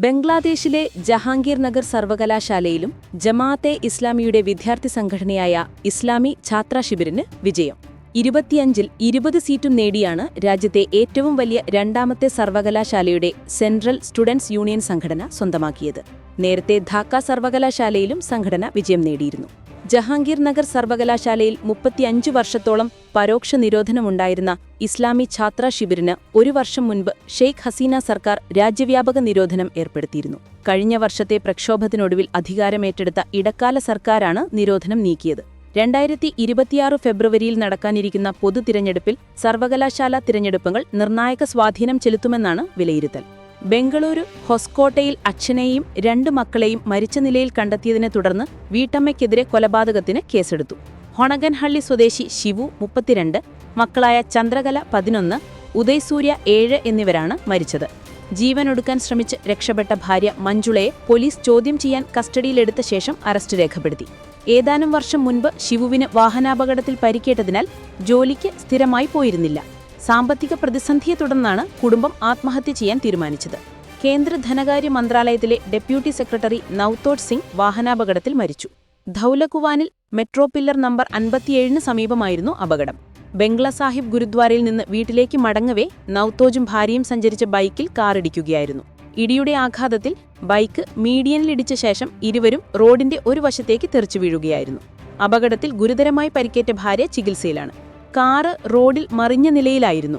ബംഗ്ലാദേശിലെ ജഹാംഗീർ നഗർ സർവകലാശാലയിലും ജമാഅത്തെ ഇസ്ലാമിയുടെ വിദ്യാർത്ഥി സംഘടനയായ ഇസ്ലാമി ഛാത്ര ശിബിരിന് വിജയം. ഇരുപത്തിയഞ്ചിൽ ഇരുപത് സീറ്റും നേടിയാണ് രാജ്യത്തെ ഏറ്റവും വലിയ രണ്ടാമത്തെ സർവകലാശാലയുടെ സെൻട്രൽ സ്റ്റുഡൻസ് യൂണിയൻ സംഘടന സ്വന്തമാക്കിയത്. നേരത്തെ ധാക്ക സർവകലാശാലയിലും സംഘടന വിജയം നേടിയിരുന്നു. ജഹാംഗീർ നഗർ സർവകലാശാലയിൽ മുപ്പത്തിയഞ്ചു വർഷത്തോളം പരോക്ഷ നിരോധനമുണ്ടായിരുന്ന ഇസ്ലാമി ഛാത്ര ശിബിരിന് ഒരു വർഷം മുൻപ് ഷെയ്ഖ് ഹസീന സർക്കാർ രാജ്യവ്യാപക നിരോധനം ഏർപ്പെടുത്തിയിരുന്നു. കഴിഞ്ഞ വർഷത്തെ പ്രക്ഷോഭത്തിനൊടുവിൽ അധികാരമേറ്റെടുത്ത ഇടക്കാല സർക്കാരാണ് നിരോധനം നീക്കിയത്. രണ്ടായിരത്തി ഇരുപത്തിയാറ് ഫെബ്രുവരിയിൽ നടക്കാനിരിക്കുന്ന പൊതു തിരഞ്ഞെടുപ്പിൽ സർവകലാശാല തിരഞ്ഞെടുപ്പുകൾ നിർണായക സ്വാധീനം ചെലുത്തുമെന്നാണ് വിലയിരുത്തൽ. ബംഗളൂരു ഹൊസ്കോട്ടയിൽ അച്ഛനെയും രണ്ട് മക്കളെയും മരിച്ച നിലയിൽ കണ്ടെത്തിയതിനെ തുടർന്ന് വീട്ടമ്മയ്ക്കെതിരെ കൊലപാതകത്തിന് കേസെടുത്തു. ഹൊണഗൻഹള്ളി സ്വദേശി ശിവു മുപ്പത്തിരണ്ട് മക്കളായ ചന്ദ്രകല പതിനൊന്ന് ഉദയ്സൂര്യ ഏഴ് എന്നിവരാണ് മരിച്ചത്. ജീവനൊടുക്കാൻ ശ്രമിച്ച് രക്ഷപ്പെട്ട ഭാര്യ മഞ്ജുളയെ പോലീസ് ചോദ്യം ചെയ്യാൻ കസ്റ്റഡിയിലെടുത്ത ശേഷം അറസ്റ്റ് രേഖപ്പെടുത്തി. ഏതാനും വർഷം മുൻപ് ശിവുവിന് വാഹനാപകടത്തിൽ പരിക്കേറ്റതിനാൽ ജോലിക്ക് സ്ഥിരമായി പോയിരുന്നില്ല. സാമ്പത്തിക പ്രതിസന്ധിയെ തുടർന്നാണ് കുടുംബം ആത്മഹത്യ ചെയ്യാൻ തീരുമാനിച്ചത്. കേന്ദ്ര ധനകാര്യ മന്ത്രാലയത്തിലെ ഡെപ്യൂട്ടി സെക്രട്ടറി നവ്തോട്ട് സിംഗ് വാഹനാപകടത്തിൽ മരിച്ചു. ധൌലകുവാനിൽ മെട്രോ പില്ലർ നമ്പർ അൻപത്തിയേഴിന് സമീപമായിരുന്നു അപകടം. ബംഗ്ല സാഹിബ് ഗുരുദ്വാരയിൽ നിന്ന് വീട്ടിലേക്ക് മടങ്ങവേ നൌത്തോജും ഭാര്യയും സഞ്ചരിച്ച ബൈക്കിൽ കാറിടിക്കുകയായിരുന്നു. ഇടിയുടെ ആഘാതത്തിൽ ബൈക്ക് മീഡിയനിലിടിച്ച ശേഷം ഇരുവരും റോഡിന്റെ ഒരു വശത്തേക്ക് തെറിച്ചു വീഴുകയായിരുന്നു. അപകടത്തിൽ ഗുരുതരമായി പരിക്കേറ്റ ഭാര്യ ചികിത്സയിലാണ്. കാറ് റോഡിൽ മറിഞ്ഞ നിലയിലായിരുന്നു.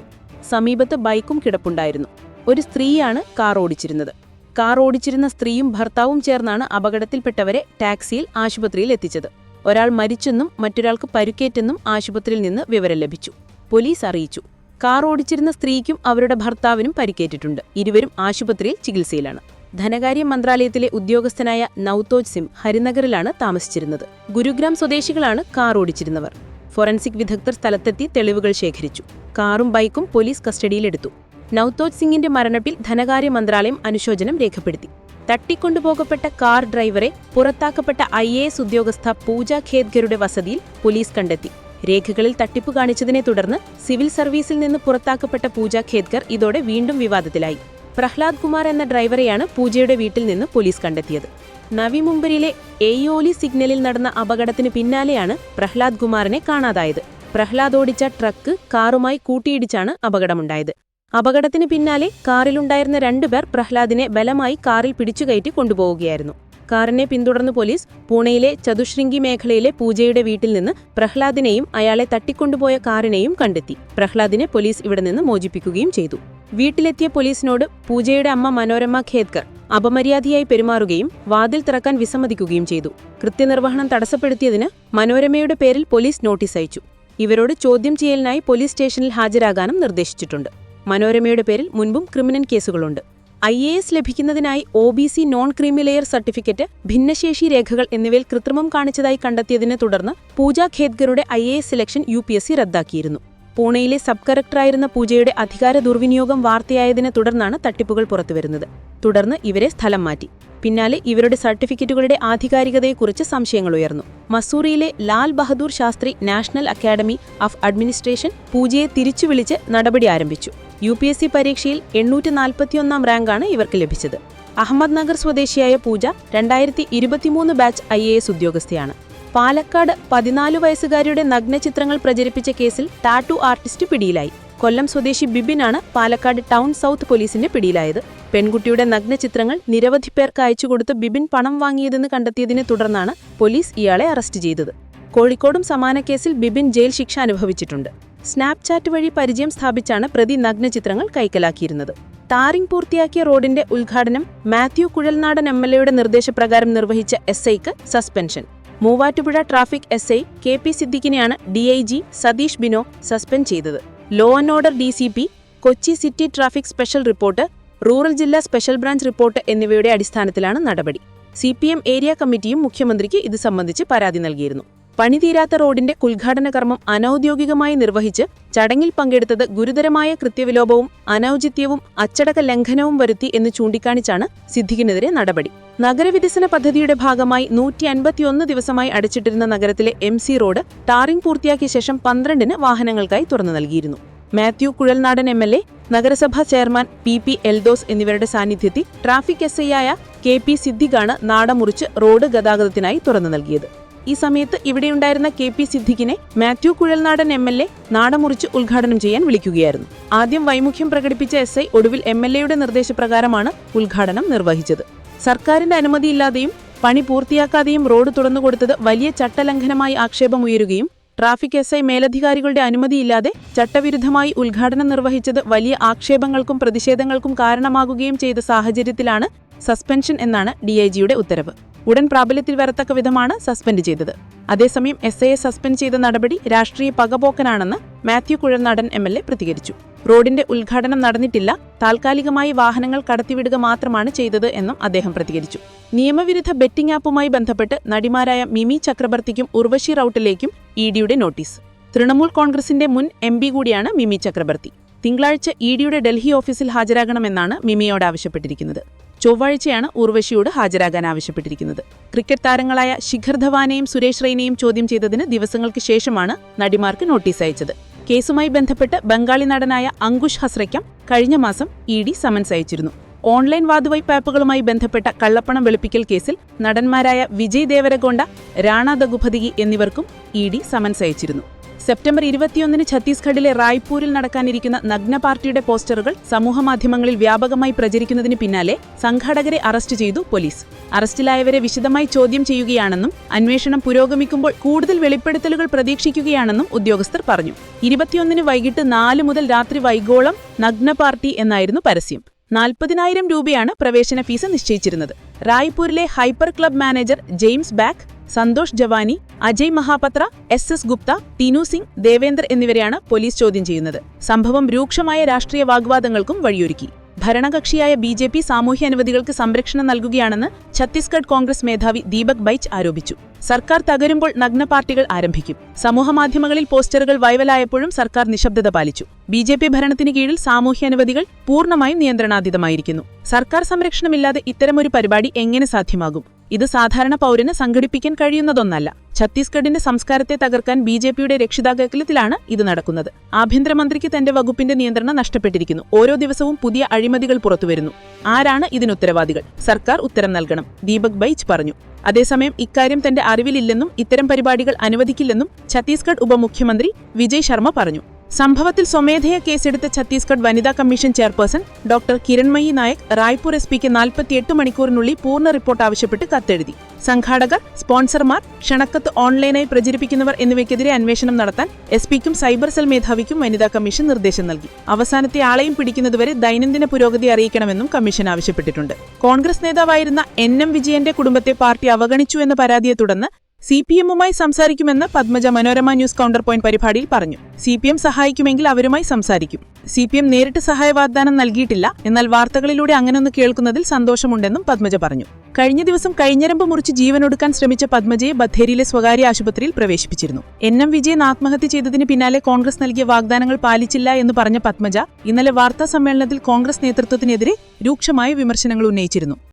സമീപത്ത് ബൈക്കും കിടപ്പുണ്ടായിരുന്നു. ഒരു സ്ത്രീയാണ് കാർ ഓടിച്ചിരുന്നത്. കാർ ഓടിച്ചിരുന്ന സ്ത്രീയും ഭർത്താവും ചേർന്നാണ് അപകടത്തിൽപ്പെട്ടവരെ ടാക്സിയിൽ ആശുപത്രിയിൽ എത്തിച്ചത്. ഒരാൾ മരിച്ചെന്നും മറ്റൊരാൾക്ക് പരുക്കേറ്റെന്നും ആശുപത്രിയിൽ നിന്ന് വിവരം ലഭിച്ചു. പോലീസ് അറിയിച്ചു. കാർ ഓടിച്ചിരുന്ന സ്ത്രീക്കും അവരുടെ ഭർത്താവിനും പരിക്കേറ്റിട്ടുണ്ട്. ഇരുവരും ആശുപത്രിയിൽ ചികിത്സയിലാണ്. ധനകാര്യ മന്ത്രാലയത്തിലെ ഉദ്യോഗസ്ഥനായ നൌത്തോജ് സിം ഹരിനഗറിലാണ് താമസിച്ചിരുന്നത്. ഗുരുഗ്രാം സ്വദേശികളാണ് കാർ ഓടിച്ചിരുന്നവർ. ഫോറൻസിക് വിദഗ്ധർ സ്ഥലത്തെത്തി തെളിവുകൾ ശേഖരിച്ചു. കാറും ബൈക്കും പോലീസ് കസ്റ്റഡിയിലെടുത്തു. നവ്തോജ് സിംഗിന്റെ മരണത്തിൽ ധനകാര്യ മന്ത്രാലയം അനുശോചനം രേഖപ്പെടുത്തി. തട്ടിക്കൊണ്ടുപോകപ്പെട്ട കാർ ഡ്രൈവറെ പുറത്താക്കപ്പെട്ട ഐ എ എസ് ഉദ്യോഗസ്ഥ പൂജ ഖേദ്ഗറുടെ വസതിയിൽ പോലീസ് കണ്ടെത്തി. രേഖകളിൽ തട്ടിപ്പ് കാണിച്ചതിനെ തുടർന്ന് സിവിൽ സർവീസിൽ നിന്ന് പുറത്താക്കപ്പെട്ട പൂജ ഖേദ്ഗർ ഇതോടെ വീണ്ടും വിവാദത്തിലായി. പ്രഹ്ലാദ് കുമാർ എന്ന ഡ്രൈവറെയാണ് പൂജയുടെ വീട്ടിൽ നിന്ന് പോലീസ് കണ്ടെത്തിയത്. നവി മുംബൈയിലെ എയോലി സിഗ്നലിൽ നടന്ന അപകടത്തിന് പിന്നാലെയാണ് പ്രഹ്ലാദ് കുമാറിനെ കാണാതായത്. പ്രഹ്ലാദ് ഓടിച്ച ട്രക്ക് കാറുമായി കൂട്ടിയിടിച്ചാണ് അപകടമുണ്ടായത്. അപകടത്തിന് പിന്നാലെ കാറിലുണ്ടായിരുന്ന രണ്ടുപേർ പ്രഹ്ലാദിനെ ബലമായി കാറിൽ പിടിച്ചുകയറ്റി കൊണ്ടുപോവുകയായിരുന്നു. കാറിനെ പിന്തുടർന്ന് പോലീസ് പൂണെയിലെ ചതുശ്രിംഗി മേഖലയിലെ പൂജയുടെ വീട്ടിൽ നിന്ന് പ്രഹ്ലാദിനെയും അയാളെ തട്ടിക്കൊണ്ടുപോയ കാറിനെയും കണ്ടെത്തി. പ്രഹ്ലാദിനെ പോലീസ് ഇവിടെ നിന്ന് മോചിപ്പിക്കുകയും ചെയ്തു. വീട്ടിലെത്തിയ പോലീസിനോട് പൂജയുടെ അമ്മ മനോരമ ഖേദ്കർ അപമര്യാദയായി പെരുമാറുകയും വാതിൽ തുറക്കാൻ വിസമ്മതിക്കുകയും ചെയ്തു. കൃത്യനിർവഹണം തടസ്സപ്പെടുത്തിയതിന് മനോരമയുടെ പേരിൽ പോലീസ് നോട്ടീസ് അയച്ചു. ഇവരോട് ചോദ്യം ചെയ്യലിനായി പോലീസ് സ്റ്റേഷനിൽ ഹാജരാകാനും നിർദ്ദേശിച്ചിട്ടുണ്ട്. മനോരമയുടെ പേരിൽ മുൻപും ക്രിമിനൽ കേസുകളുണ്ട്. ഐ എ എസ് ലഭിക്കുന്നതിനായി O B C non creamy layer certificate ഭിന്നശേഷി രേഖകൾ എന്നിവയിൽ കൃത്രിമം കാണിച്ചതായി കണ്ടെത്തിയതിനെ തുടർന്ന് Pooja ഖേദ്ഗറുടെ I A S selection U P S C റദ്ദാക്കിയിരുന്നു. പൂണെയിലെ സബ് കറക്ടറായിരുന്ന പൂജയുടെ അധികാര ദുർവിനിയോഗം വാർത്തയായതിനെ തുടർന്നാണ് തട്ടിപ്പുകൾ പുറത്തുവരുന്നത്. തുടർന്ന് ഇവരെ സ്ഥലം മാറ്റി. പിന്നാലെ ഇവരുടെ സർട്ടിഫിക്കറ്റുകളുടെ ആധികാരികതയെക്കുറിച്ച് സംശയങ്ങൾ ഉയർന്നു. മസൂറിയിലെ Lal Bahadur Shastri national academy of administration പൂജയെ തിരിച്ചു വിളിച്ച് നടപടി ആരംഭിച്ചു. യു പി എസ് സി പരീക്ഷയിൽ എണ്ണൂറ്റി നാൽപ്പത്തിയൊന്നാം റാങ്കാണ് ഇവർക്ക് ലഭിച്ചത്. അഹമ്മദ് നഗർ സ്വദേശിയായ പൂജ രണ്ടായിരത്തി ഇരുപത്തിമൂന്ന് ബാച്ച് ഐ എ എസ് ഉദ്യോഗസ്ഥയാണ്. പാലക്കാട് പതിനാല് വയസ്സുകാരിയുടെ നഗ്നചിത്രങ്ങൾ പ്രചരിപ്പിച്ച കേസിൽ ടാറ്റു ആർട്ടിസ്റ്റ് പിടിയിലായി. കൊല്ലം സ്വദേശി ബിബിനാണ് പാലക്കാട് ടൗൺ സൗത്ത് പോലീസിന്റെ പിടിയിലായത്. പെൺകുട്ടിയുടെ നഗ്നചിത്രങ്ങൾ നിരവധി പേർക്ക് അയച്ചുകൊടുത്ത് ബിബിൻ പണം വാങ്ങിയതെന്ന് കണ്ടെത്തിയതിനെ തുടർന്നാണ് പോലീസ് ഇയാളെ അറസ്റ്റ് ചെയ്തത്. കോഴിക്കോടും സമാന കേസിൽ ബിബിൻ ജയിൽ ശിക്ഷ അനുഭവിച്ചിട്ടുണ്ട്. സ്നാപ്ചാറ്റ് വഴി പരിചയം സ്ഥാപിച്ചാണ് പ്രതി നഗ്നചിത്രങ്ങൾ കൈക്കലാക്കിയിരുന്നത്. ടാറിംഗ് പൂർത്തിയാക്കിയ റോഡിന്റെ ഉദ്ഘാടനം മാത്യു കുഴൽനാടൻ എം എൽ എയുടെ നിർദ്ദേശപ്രകാരം നിർവഹിച്ച എസ് ഐക്ക് suspension. Muvattupuzha traffic S I K P സിദ്ദിഖിനെയാണ് D I G Satish Bino suspend ചെയ്തത്. Law and order D C P Kochi city traffic special report rural ജില്ലാ സ്പെഷ്യൽ ബ്രാഞ്ച് റിപ്പോർട്ട് എന്നിവയുടെ അടിസ്ഥാനത്തിലാണ് നടപടി. C area കമ്മിറ്റിയും മുഖ്യമന്ത്രിക്ക് ഇത് സംബന്ധിച്ച് പരാതി നൽകിയിരുന്നു. പണിതീരാത്ത റോഡിന്റെ ഉദ്ഘാടന കർമ്മം അനൌദ്യോഗികമായി നിർവഹിച്ച് ചടങ്ങിൽ പങ്കെടുത്തത് ഗുരുതരമായ കൃത്യവിലോപവും അനൌചിത്യവും അച്ചടക്ക ലംഘനവും വരുത്തി എന്ന് ചൂണ്ടിക്കാണിച്ചാണ് സിദ്ദിഖിനെതിരെ നടപടി. നഗരവികസന പദ്ധതിയുടെ ഭാഗമായി നൂറ്റി അൻപത്തിയൊന്ന് ദിവസമായി അടച്ചിട്ടിരുന്ന നഗരത്തിലെ എം സി റോഡ് ടാറിംഗ് പൂർത്തിയാക്കിയ ശേഷം പന്ത്രണ്ടിന് വാഹനങ്ങൾക്കായി തുറന്നു നൽകിയിരുന്നു. Mathew Kuzhalnadan M L A നഗരസഭാ ചെയർമാൻ പി പി എൽദോസ് എന്നിവരുടെ സാന്നിധ്യത്തിൽ ട്രാഫിക് എസ് ഐയായ കെ പി സിദ്ദിഖാണ് നാടമുറിച്ച് റോഡ് ഗതാഗതത്തിനായി തുറന്നു നൽകിയത്. ഈ സമയത്ത് ഇവിടെയുണ്ടായിരുന്ന K P സിദ്ദിഖിനെ Mathew Kuzhalnadan M L A നാടമുറിച്ച് ഉദ്ഘാടനം ചെയ്യാൻ വിളിക്കുകയായിരുന്നു. ആദ്യം വൈമുഖ്യം പ്രകടിപ്പിച്ച എസ് ഐ ഒടുവിൽ എം എൽ എയുടെ നിർദ്ദേശപ്രകാരമാണ് ഉദ്ഘാടനം നിർവഹിച്ചത്. സർക്കാരിന്റെ അനുമതിയില്ലാതെയും പണി പൂർത്തിയാക്കാതെയും റോഡ് തുറന്നുകൊടുത്തത് വലിയ ചട്ടലംഘനമായി ആക്ഷേപമുയരുകയും ട്രാഫിക് എസ് ഐ മേലധികാരികളുടെ അനുമതിയില്ലാതെ ചട്ടവിരുദ്ധമായി ഉദ്ഘാടനം നിർവഹിച്ചത് വലിയ ആക്ഷേപങ്ങൾക്കും പ്രതിഷേധങ്ങൾക്കും കാരണമാകുകയും ചെയ്ത സാഹചര്യത്തിലാണ് സസ്പെൻഷൻ എന്നാണ് ഡിഐജിയുടെ ഉത്തരവ്. ഉടൻ പ്രാബല്യത്തിൽ വരത്തക്ക വിധമാണ് സസ്പെൻഡ് ചെയ്തത്. അതേസമയം എസ് ഐയെ സസ്പെൻഡ് ചെയ്ത നടപടി രാഷ്ട്രീയ പകപോക്കനാണെന്ന് Mathew Kuzhalnadan M L A പ്രതികരിച്ചു. റോഡിന്റെ ഉദ്ഘാടനം നടന്നിട്ടില്ല. താൽക്കാലികമായി വാഹനങ്ങൾ കടത്തിവിടുക മാത്രമാണ് ചെയ്തത് എന്നും അദ്ദേഹം പ്രതികരിച്ചു. നിയമവിരുദ്ധ ബെറ്റിംഗ് ആപ്പുമായി ബന്ധപ്പെട്ട് നടിമാരായ മിമി ചക്രബർത്തിക്കും ഉർവശി റൌട്ടിലേക്കും ഇ ഡിയുടെ നോട്ടീസ്. തൃണമൂൽ കോൺഗ്രസിന്റെ മുൻ എം കൂടിയാണ് മിമി ചക്രബർത്തി. തിങ്കളാഴ്ച ഇ ഡിയുടെ ഡൽഹി ഓഫീസിൽ ഹാജരാകണമെന്നാണ് മിമിയോട് ആവശ്യപ്പെട്ടിരിക്കുന്നത്. ചൊവ്വാഴ്ചയാണ് ഉർവശിയോട് ഹാജരാകാൻ ആവശ്യപ്പെട്ടിരിക്കുന്നത്. ക്രിക്കറ്റ് താരങ്ങളായ ശിഖർ ധവാനെയും സുരേഷ് റെയ്നയും ചോദ്യം ചെയ്തതിന് ദിവസങ്ങൾക്ക് ശേഷമാണ് നടിമാർക്ക് നോട്ടീസ് അയച്ചത്. കേസുമായി ബന്ധപ്പെട്ട് ബംഗാളി നടനായ അങ്കുഷ് ഹസ്രയ്ക്കം കഴിഞ്ഞ മാസം ഇ ഡി സമൻസ് അയച്ചിരുന്നു. ഓൺലൈൻ വാതുവയ്പ് ആപ്പുകളുമായി ബന്ധപ്പെട്ട കള്ളപ്പണം വെളുപ്പിക്കൽ കേസിൽ നടന്മാരായ വിജയ് ദേവരകൊണ്ട രാണ ദഗുപതികി എന്നിവർക്കും ഇ ഡി സമൻസ് അയച്ചിരുന്നു. സെപ്റ്റംബർ ഇരുപത്തിയൊന്നിന് ഛത്തീസ്ഗഡിലെ റായ്പൂരിൽ നടക്കാനിരിക്കുന്ന നഗ്ന പാർട്ടിയുടെ പോസ്റ്ററുകൾ സമൂഹമാധ്യമങ്ങളിൽ വ്യാപകമായി പ്രചരിക്കുന്നതിന് പിന്നാലെ സംഘാടകരെ അറസ്റ്റ് ചെയ്തു പോലീസ്. അറസ്റ്റിലായവരെ വിശദമായി ചോദ്യം ചെയ്യുകയാണെന്നും അന്വേഷണം പുരോഗമിക്കുമ്പോൾ കൂടുതൽ വെളിപ്പെടുത്തലുകൾ പ്രതീക്ഷിക്കുകയാണെന്നും ഉദ്യോഗസ്ഥർ പറഞ്ഞു. ഇരുപത്തിയൊന്നിന് വൈകിട്ട് നാല് മുതൽ രാത്രി വൈകോളം നഗ്ന പാർട്ടി എന്നായിരുന്നു പരസ്യം. നാൽപ്പതിനായിരം രൂപയാണ് പ്രവേശന ഫീസ് നിശ്ചയിച്ചിരുന്നത്. റായ്പൂരിലെ hyper club manager James back Santosh Jawani Ajay Mahapatra S S Gupta Teenu Singh Devender എന്നിവരെയാണ് പോലീസ് ചോദ്യം ചെയ്യുന്നത്. സംഭവം രൂക്ഷമായ രാഷ്ട്രീയ വാഗ്വാദങ്ങൾക്കും വഴിയൊരുക്കി. ഭരണകക്ഷിയായ ബി ജെ പി സാമൂഹ്യ അനുമതികൾക്ക് സംരക്ഷണം നൽകുകയാണെന്ന് ഛത്തീസ്ഗഡ് കോൺഗ്രസ് മേധാവി ദീപക് ബൈച്ച് ആരോപിച്ചു. സർക്കാർ തകരുമ്പോൾ നഗ്ന പാർട്ടികൾ ആരംഭിക്കും. സമൂഹമാധ്യമങ്ങളിൽ പോസ്റ്ററുകൾ വൈവലായപ്പോഴും സർക്കാർ നിശബ്ദത പാലിച്ചു. ബി ജെ പി ഭരണത്തിന് കീഴിൽ സാമൂഹ്യ അനുമതികൾ പൂർണമായും നിയന്ത്രണാതീതമായിരിക്കുന്നു. സർക്കാർ സംരക്ഷണമില്ലാതെ ഇത്തരമൊരു പരിപാടി എങ്ങനെ സാധ്യമാകും? ഇത് സാധാരണ പൗരന് സംഘടിപ്പിക്കാൻ കഴിയുന്നതൊന്നല്ല. ഛത്തീസ്ഗഡിന്റെ സംസ്കാരത്തെ തകർക്കാൻ ബി ജെ പിയുടെ രക്ഷിതാകലത്തിലാണ് ഇത് നടക്കുന്നത്. ആഭ്യന്തരമന്ത്രിക്ക് തന്റെ വകുപ്പിന്റെ നിയന്ത്രണം നഷ്ടപ്പെട്ടിരിക്കുന്നു. ഓരോ ദിവസവും പുതിയ അഴിമതികൾ പുറത്തുവരുന്നു. ആരാണ് ഇതിനുത്തരവാദികൾ? സർക്കാർ ഉത്തരം നൽകണം ദീപക് ബൈച്ച് പറഞ്ഞു. അതേസമയം ഇക്കാര്യം തന്റെ അറിവിലില്ലെന്നും ഇത്തരം പരിപാടികൾ അനുവദിക്കില്ലെന്നും ഛത്തീസ്ഗഡ് ഉപമുഖ്യമന്ത്രി വിജയ് ശർമ്മ പറഞ്ഞു. സംഭവത്തിൽ സ്വമേധയാ കേസെടുത്ത ഛത്തീസ്ഗഡ് വനിതാ commission chairperson doctor Kiranmayi Nayak Raipur S പിക്ക് നാൽപ്പത്തിയെട്ട് മണിക്കൂറിനുള്ളിൽ പൂർണ റിപ്പോർട്ട് ആവശ്യപ്പെട്ട് കത്തെഴുതി. സംഘാടകർ സ്പോൺസർമാർ ക്ഷണക്കത്ത് ഓൺലൈനായി പ്രചരിപ്പിക്കുന്നവർ എന്നിവയ്ക്കെതിരെ അന്വേഷണം നടത്താൻ എസ് പിക്കും സൈബർ സെൽ മേധാവിക്കും വനിതാ കമ്മീഷൻ നിർദ്ദേശം നൽകി. അവസാനത്തെ ആളെയും പിടിക്കുന്നതുവരെ ദൈനംദിന പുരോഗതി അറിയിക്കണമെന്നും കമ്മീഷൻ ആവശ്യപ്പെട്ടിട്ടുണ്ട്. കോൺഗ്രസ് നേതാവായിരുന്ന എൻ എം വിജയന്റെ കുടുംബത്തെ പാർട്ടി അവഗണിച്ചു എന്ന പരാതിയെ തുടർന്ന് സി പി എമ്മുമായി സംസാരിക്കുമെന്ന് Padmaja Manorama news counter point പരിപാടിയിൽ പറഞ്ഞു. സി പി എം സഹായിക്കുമെങ്കിൽ അവരുമായി സംസാരിക്കും. സി പി എം നേരിട്ട് സഹായ വാഗ്ദാനം നൽകിയിട്ടില്ല. എന്നാൽ വാർത്തകളിലൂടെ അങ്ങനൊന്ന് കേൾക്കുന്നതിൽ സന്തോഷമുണ്ടെന്നും പത്മജ പറഞ്ഞു. കഴിഞ്ഞ ദിവസം കഴിഞ്ഞരമ്പ് മുറിച്ച് ജീവനൊടുക്കാൻ ശ്രമിച്ച പത്മജയെ ബത്തേരിയിലെ സ്വകാര്യ ആശുപത്രിയിൽ പ്രവേശിപ്പിച്ചിരുന്നു. എൻ എം വിജയൻ ആത്മഹത്യ ചെയ്തതിന് പിന്നാലെ കോൺഗ്രസ് നൽകിയ വാഗ്ദാനങ്ങൾ പാലിച്ചില്ല എന്ന് പറഞ്ഞ പത്മജ ഇന്നലെ വാർത്താ സമ്മേളനത്തിൽ കോൺഗ്രസ് നേതൃത്വത്തിനെതിരെ രൂക്ഷമായ വിമർശനങ്ങൾ ഉന്നയിച്ചിരുന്നു.